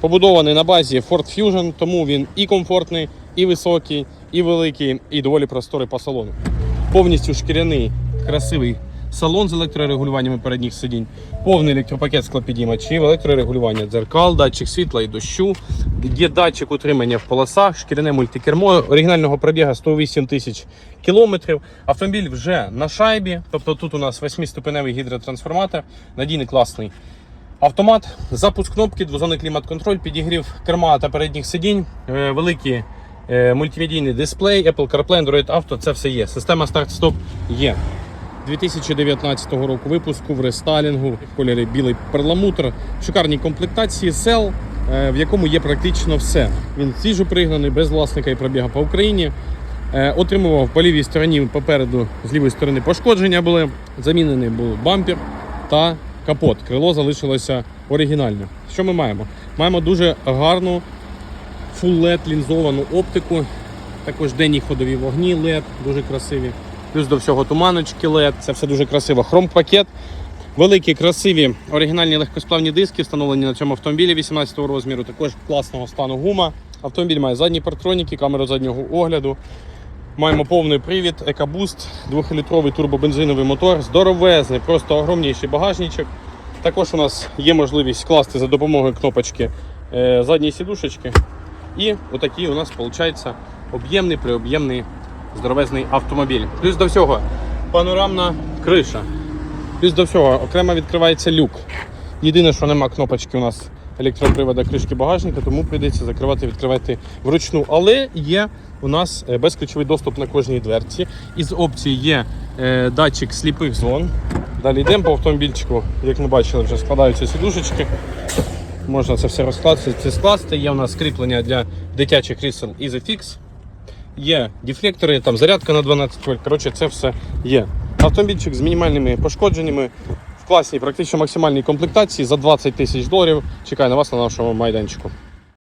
Побудований на базі Ford Fusion, тому він і комфортний, і високий, і великий, і доволі просторий по салону. Повністю шкіряний, красивий салон з електрорегулюваннями передніх сидінь, повний електропакет склопідіймачів, електрорегулювання дзеркал, датчик світла і дощу, є датчик утримання в полосах, шкіряне мультикермо оригінального пробігу 108 тисяч кілометрів. Автомобіль вже на шайбі, тобто тут у нас 8-ступеневий гідротрансформатор, надійний класний Автомат, запуск кнопки, двозонний клімат-контроль, підігрів керма та передніх сидінь, е, великий е, мультимедійний дисплей, Apple CarPlay, Android Auto, це все є. Система старт-стоп є. 2019 року випуску в рестайлінгу в кольорі білий перламутр, в шикарній комплектації сел, е, в якому є практично все. Він свіжо пригнаний, без власника і пробіга по Україні. Отримував по лівій стороні попереду з лівої сторони пошкодження були. Замінений був бампер та капот. Крило залишилося оригінальне. Що ми маємо? Маємо дуже гарну full LED лінзовану оптику. Також денні ходові вогні LED, дуже красиві. Плюс до всього туманочки LED. Це все дуже красиво. Хром-пакет. Великі, красиві оригінальні легкосплавні диски, встановлені на цьому автомобілі 18 розміру. Також класного стану гума. Автомобіль має задні партроніки, камеру заднього огляду. Маємо повний привід, EcoBoost, 2-літровий турбобензиновий мотор, здоровезний, просто огромніший багажничок. Також у нас є можливість класти за допомогою кнопочки е, задні сідушечки. І отакий у нас виходить об'ємний, приоб'ємний здоровезний автомобіль. Плюс до всього панорамна криша. Плюс до всього окремо відкривається люк. Єдине, що нема кнопочки у нас електропривода кришки багажника, тому прийдеться закривати відкривати вручну. Але є у нас е, безключовий доступ на кожній дверці. Із опцій є е, датчик сліпих зон. Далі йдемо по автомобільчику, як ми бачили, вже складаються сідушечки. Можна це все розкласти, скласти. Є у нас кріплення для дитячих крісел EasyFix. Є дефлектори, там зарядка на 12 вольт. Коротше, це все є. Автомобільчик з мінімальними пошкодженнями класній, практично максимальній комплектації за 20 тисяч доларів. Чекаю на вас на нашому майданчику.